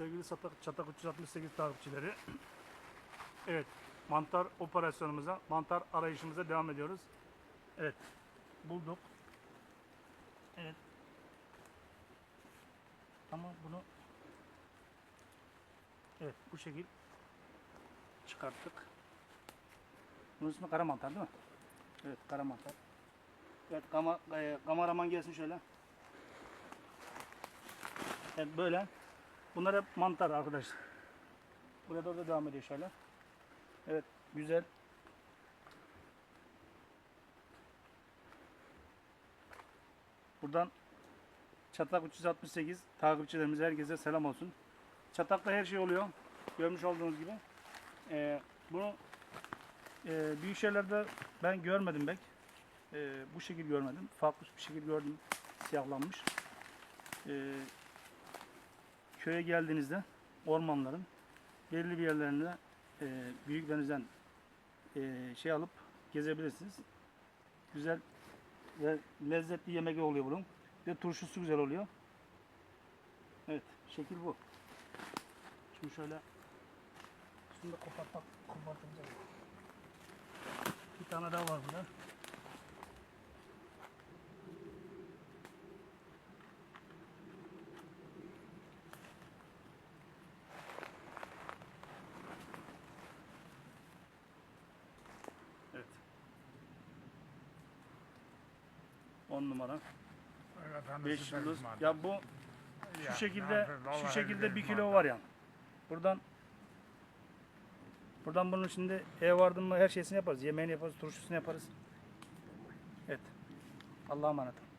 sevgili Çatak, Çatak 368 takipçileri. Evet, mantar operasyonumuza, mantar arayışımıza devam ediyoruz. Evet, bulduk. Evet. Ama bunu Evet, bu şekil çıkarttık. Bunun ismi kara mantar değil mi? Evet, kara mantar. Evet, kama, e, kameraman gelsin şöyle. Evet, böyle. Bunlar hep mantar arkadaşlar. Burada da devam ediyor şöyle. Evet, güzel. Buradan Çatak 368 takipçilerimize herkese selam olsun. Çatak'ta her şey oluyor. Görmüş olduğunuz gibi. Ee, bunu e, büyük şeylerde ben görmedim pek. Ee, bu şekil görmedim. Farklı bir şekil gördüm. Siyahlanmış. Ee, köye geldiğinizde ormanların belirli bir yerlerinde e, büyüklerinizden e, şey alıp gezebilirsiniz. Güzel ve lezzetli yemek oluyor bunun. Ve turşusu güzel oluyor. Evet, şekil bu. Şimdi şöyle şunu da kopartmak kopartacağım. Bir tane daha var burada. Evet. 10 numara. Efendim, 5 süper yıldız. Ya bu şu şekilde şu şekilde bir kilo var yani. Buradan buradan bunun şimdi ev vardı mı her şeysini yaparız. Yemeğini yaparız, turşusunu yaparız. Evet. Allah'a emanet. olun.